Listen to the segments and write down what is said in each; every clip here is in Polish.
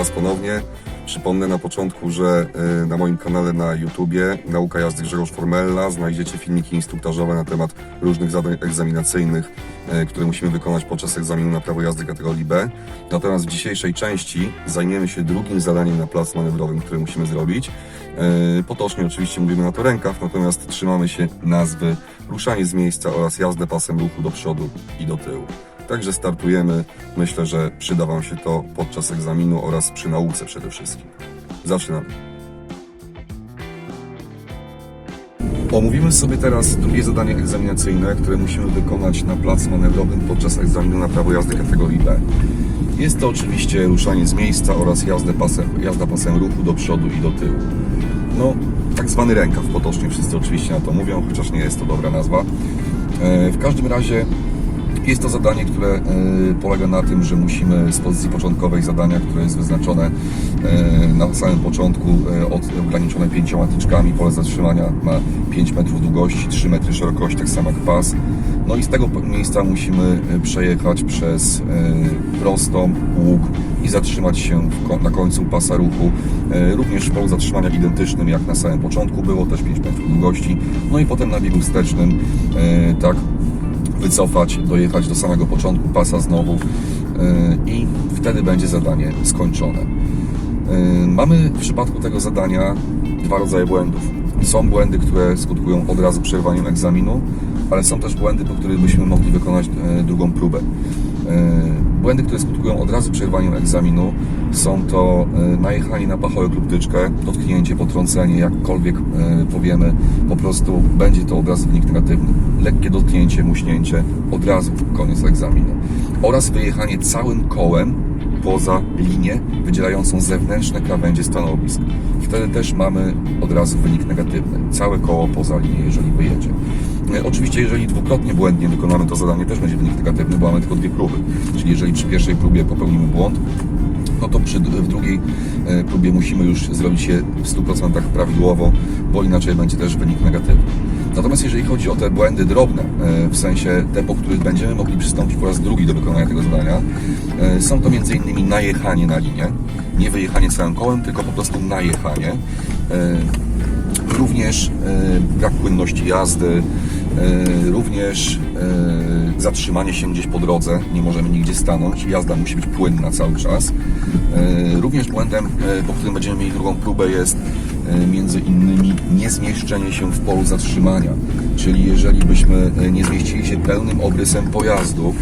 Was ponownie. Przypomnę na początku, że y, na moim kanale na YouTubie Nauka Jazdy Grzegorz Formella znajdziecie filmiki instruktażowe na temat różnych zadań egzaminacyjnych, y, które musimy wykonać podczas egzaminu na prawo jazdy kategorii B. Natomiast w dzisiejszej części zajmiemy się drugim zadaniem na plac manewrowym, które musimy zrobić. Y, Potocznie oczywiście mówimy na to rękaw, natomiast trzymamy się nazwy ruszanie z miejsca oraz jazdę pasem ruchu do przodu i do tyłu. Także startujemy. Myślę, że przyda Wam się to podczas egzaminu oraz przy nauce przede wszystkim. Zaczynamy. Omówimy sobie teraz drugie zadanie egzaminacyjne, które musimy wykonać na placu manewrowym podczas egzaminu na prawo jazdy kategorii B. Jest to oczywiście ruszanie z miejsca oraz pasem, jazda pasem ruchu do przodu i do tyłu. No, tak zwany rękaw potocznie, wszyscy oczywiście na to mówią, chociaż nie jest to dobra nazwa. E, W każdym razie jest to zadanie, które e, polega na tym, że musimy z pozycji początkowej zadania, które jest wyznaczone e, na samym początku, e, ograniczone pięcioma tyczkami, pole zatrzymania ma 5 metrów długości, 3 metry szerokości, tak samo jak pas. No i z tego miejsca musimy przejechać przez prostą, łuk i zatrzymać się na końcu pasa ruchu. Również w polu zatrzymania identycznym jak na samym początku było, też 5 metrów długości. No i potem na biegu wstecznym, tak wycofać, dojechać do samego początku pasa znowu yy, i wtedy będzie zadanie skończone. Yy, Mamy w przypadku tego zadania dwa rodzaje błędów. Są błędy, które skutkują od razu przerwaniem egzaminu, ale są też błędy, po których byśmy mogli wykonać e, drugą próbę. E, Błędy, które skutkują od razu przerwaniem egzaminu są to e, najechanie na pachołek lub tyczkę, dotknięcie, potrącenie, jakkolwiek e, powiemy, po prostu będzie to od razu wynik negatywny. Lekkie dotknięcie, muśnięcie, od razu koniec egzaminu. Oraz wyjechanie całym kołem poza linię wydzielającą zewnętrzne krawędzie stanowisk. Wtedy też mamy od razu wynik negatywny. Całe koło poza linię, jeżeli wyjedzie. E, Oczywiście, jeżeli dwukrotnie błędnie wykonamy to zadanie, też będzie wynik negatywny, bo mamy tylko dwie próby. Czyli jeżeli przy pierwszej próbie popełnimy błąd, no to przy, w drugiej e, próbie musimy już zrobić je w 100% prawidłowo, bo inaczej będzie też wynik negatywny. Natomiast jeżeli chodzi o te błędy drobne, e, w sensie te, po których będziemy mogli przystąpić po raz drugi do wykonania tego zadania, e, są to m.in. najechanie na linię, nie wyjechanie całym kołem, tylko po prostu najechanie. E, Również brak płynności jazdy, również zatrzymanie się gdzieś po drodze, nie możemy nigdzie stanąć, jazda musi być płynna cały czas. Również błędem, po którym będziemy mieli drugą próbę jest między innymi niezmieszczenie się w polu zatrzymania. Czyli jeżeli byśmy e, nie zmieścili się pełnym obrysem pojazdu e,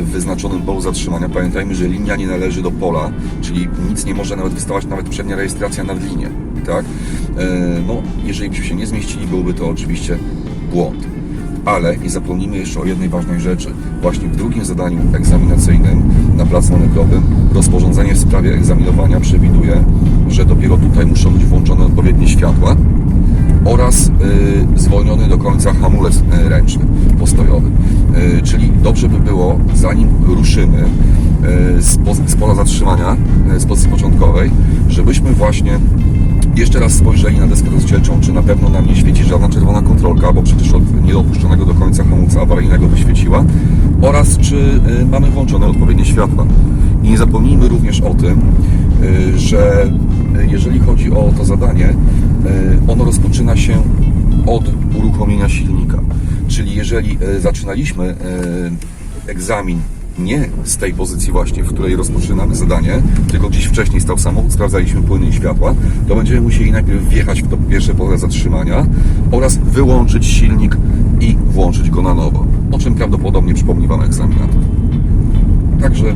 w wyznaczonym polu zatrzymania, pamiętajmy, że linia nie należy do pola, czyli nic nie może nawet wystawać, nawet przednia rejestracja nad linię, tak? E, No, jeżeli byśmy się nie zmieścili, byłby to oczywiście błąd. Ale nie zapomnijmy jeszcze o jednej ważnej rzeczy. Właśnie w drugim zadaniu egzaminacyjnym na placu manewrowym rozporządzenie w sprawie egzaminowania przewiduje, że dopiero tutaj muszą być włączone odpowiednie światła oraz y, zwolniony do końca hamulec y, ręczny postojowy. Y, czyli dobrze by było, zanim ruszymy z, po, z pola zatrzymania, z pozycji początkowej, żebyśmy właśnie jeszcze raz spojrzeli na deskę rozdzielczą, czy na pewno nam nie świeci żadna czerwona kontrolka, bo przecież od niedopuszczonego do końca hamulca awaryjnego by świeciła, oraz czy y, mamy włączone odpowiednie światła. I nie zapomnijmy również o tym, y, że y, jeżeli chodzi o to zadanie, ono rozpoczyna się od uruchomienia silnika. Czyli jeżeli zaczynaliśmy egzamin nie z tej pozycji właśnie, w której rozpoczynamy zadanie, tylko gdzieś wcześniej stał samochód, sprawdzaliśmy płyny światła, to będziemy musieli najpierw wjechać w to pierwsze pole zatrzymania oraz wyłączyć silnik i włączyć go na nowo, o czym prawdopodobnie przypomni Wam egzaminator. Także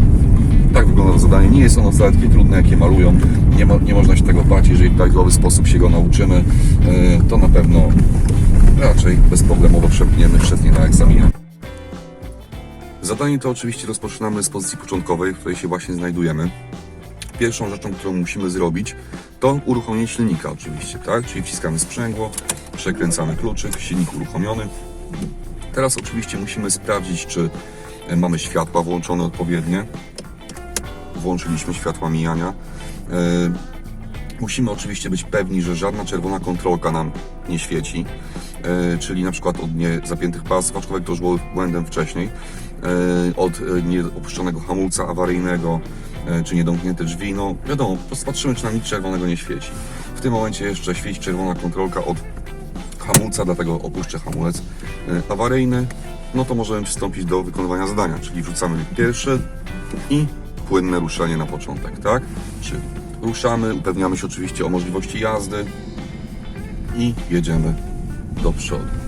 tak wygląda zadanie. Nie jest ono wcale takie trudne, jakie malują. Nie, ma, nie można się tego bać. Jeżeli w prawidłowy sposób się go nauczymy, yy, to na pewno raczej bezproblemowo przepniemy przez nie na egzaminie. Zadanie to oczywiście rozpoczynamy z pozycji początkowej, w której się właśnie znajdujemy. Pierwszą rzeczą, którą musimy zrobić, to uruchomienie silnika oczywiście, tak? Czyli wciskamy sprzęgło, przekręcamy kluczyk, silnik uruchomiony. Teraz oczywiście musimy sprawdzić, czy e, mamy światła włączone odpowiednie. Włączyliśmy światła mijania. E, Musimy oczywiście być pewni, że żadna czerwona kontrolka nam nie świeci, e, czyli na przykład od niezapiętych pasów, aczkolwiek to już było błędem wcześniej, od e, nieopuszczonego hamulca awaryjnego, e, czy niedomknięte drzwi. No wiadomo, patrzymy, czy nam nic czerwonego nie świeci. W tym momencie jeszcze świeci czerwona kontrolka od hamulca, dlatego opuszczę hamulec e, awaryjny. No to możemy przystąpić do wykonywania zadania, czyli wrzucamy pierwszy i płynne ruszenie na początek, tak? Czyli ruszamy, upewniamy się oczywiście o możliwości jazdy i jedziemy do przodu.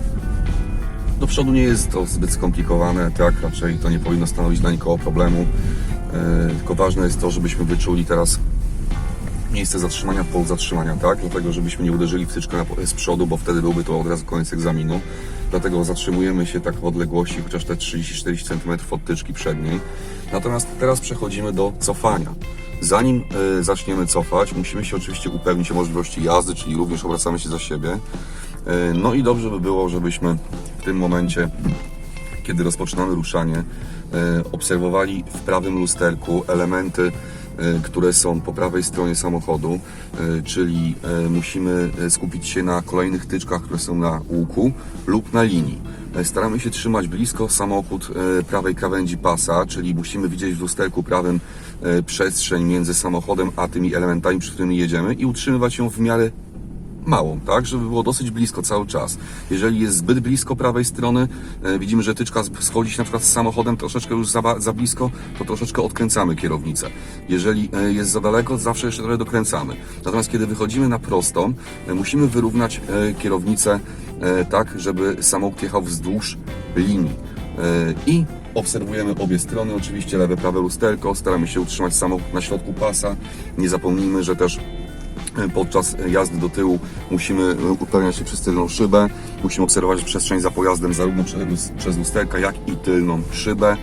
Do przodu nie jest to zbyt skomplikowane, tak? Raczej to nie powinno stanowić dla nikogo problemu. E, tylko ważne jest to, żebyśmy wyczuli teraz miejsce zatrzymania po zatrzymania, tak? Dlatego, żebyśmy nie uderzyli w tyczkę na- z przodu, bo wtedy byłby to od razu koniec egzaminu. Dlatego zatrzymujemy się tak w odległości chociaż te 30-40 cm od tyczki przedniej. Natomiast teraz przechodzimy do cofania. Zanim y, zaczniemy cofać, musimy się oczywiście upewnić o możliwości jazdy, czyli również obracamy się za siebie. Y, no i dobrze by było, żebyśmy w tym momencie kiedy rozpoczynamy ruszanie, e, obserwowali w prawym lusterku elementy, e, które są po prawej stronie samochodu, e, czyli musimy skupić się na kolejnych tyczkach, które są na łuku lub na linii. Staramy się trzymać blisko samochód prawej krawędzi pasa, czyli musimy widzieć w lusterku prawym przestrzeń między samochodem a tymi elementami, przy którymi jedziemy i utrzymywać ją w miarę małą, tak, żeby było dosyć blisko cały czas. Jeżeli jest zbyt blisko prawej strony, e, widzimy, że tyczka schodzi się na przykład z samochodem troszeczkę już za, za blisko, to troszeczkę odkręcamy kierownicę. Jeżeli e, jest za daleko, zawsze jeszcze trochę dokręcamy. Natomiast kiedy wychodzimy na prostą, e, musimy wyrównać kierownicę tak, żeby samochód jechał wzdłuż linii. I obserwujemy obie strony, oczywiście lewe, prawe lusterko, staramy się utrzymać samochód na środku pasa. Nie zapomnijmy, że też podczas jazdy do tyłu musimy upewniać się przez tylną szybę, musimy obserwować przestrzeń za pojazdem zarówno przez, przez lusterka, jak i tylną szybę.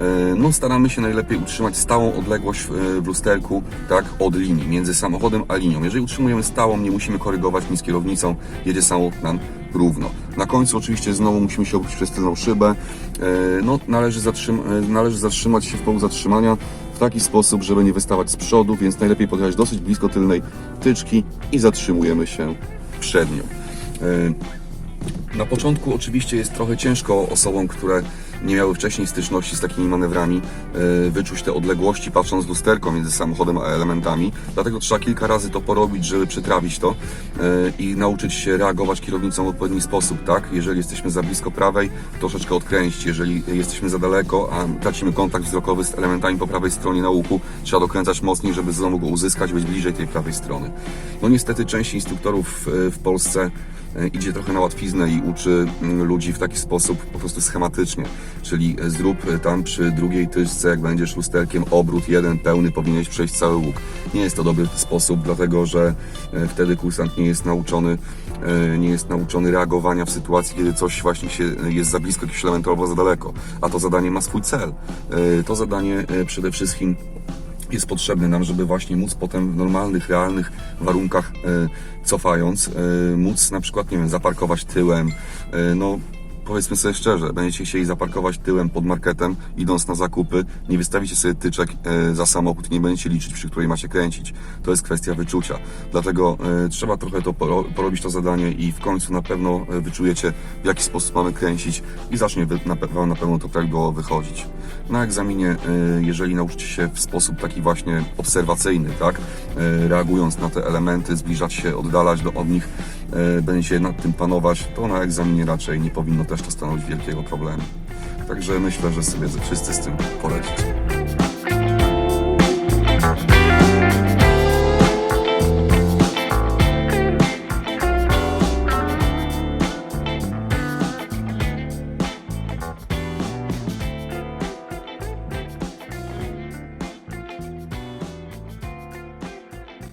E, No, staramy się najlepiej utrzymać stałą odległość w, w lusterku, tak, od linii, między samochodem a linią. Jeżeli utrzymujemy stałą, nie musimy korygować nic kierownicą, jedzie samochód nam równo. Na końcu oczywiście znowu musimy się obrócić przez tylną szybę. E, No, należy, e, należy zatrzymać się w połowie zatrzymania taki sposób, żeby nie wystawać z przodu, więc najlepiej podjechać dosyć blisko tylnej tyczki i zatrzymujemy się przed nią. E, na początku oczywiście jest trochę ciężko osobom, które nie miały wcześniej styczności z takimi manewrami, e, wyczuć te odległości patrząc w lusterko między samochodem a elementami. Dlatego trzeba kilka razy to porobić, żeby przytrawić to e, i nauczyć się reagować kierownicą w odpowiedni sposób, tak? Jeżeli jesteśmy za blisko prawej, troszeczkę odkręcić. Jeżeli jesteśmy za daleko, a tracimy kontakt wzrokowy z elementami po prawej stronie na łuku, trzeba dokręcać mocniej, żeby znowu go uzyskać, być bliżej tej prawej strony. No niestety część instruktorów e, w Polsce idzie trochę na łatwiznę i uczy ludzi w taki sposób po prostu schematycznie. Czyli e, zrób e, tam przy drugiej tyczce, jak będziesz lusterkiem, obrót jeden pełny, powinieneś przejść cały łuk. Nie jest to dobry sposób, dlatego że e, wtedy kursant nie jest nauczony, nie jest nauczony reagowania w sytuacji, kiedy coś właśnie się jest za blisko jakiś element albo za daleko. A to zadanie ma swój cel. To zadanie przede wszystkim jest potrzebny nam, żeby właśnie móc potem w normalnych, realnych warunkach cofając, móc na przykład, nie wiem, zaparkować tyłem, no powiedzmy sobie szczerze, będziecie chcieli zaparkować tyłem pod marketem, idąc na zakupy, nie wystawicie sobie tyczek e, za samochód nie będziecie liczyć, przy której macie kręcić. To jest kwestia wyczucia. Dlatego e, trzeba trochę to poro- porobić to zadanie i w końcu na pewno e, wyczujecie, w jaki sposób mamy kręcić i zacznie wam na pewno to prawidłowo wychodzić. Na egzaminie, jeżeli nauczycie się w sposób taki właśnie obserwacyjny, tak, reagując na te elementy, zbliżać się, oddalać do, od nich, e, będziecie nad tym panować, to na egzaminie raczej nie powinno też to stanowić wielkiego problemu. Także myślę, że sobie wszyscy z tym poradzicie.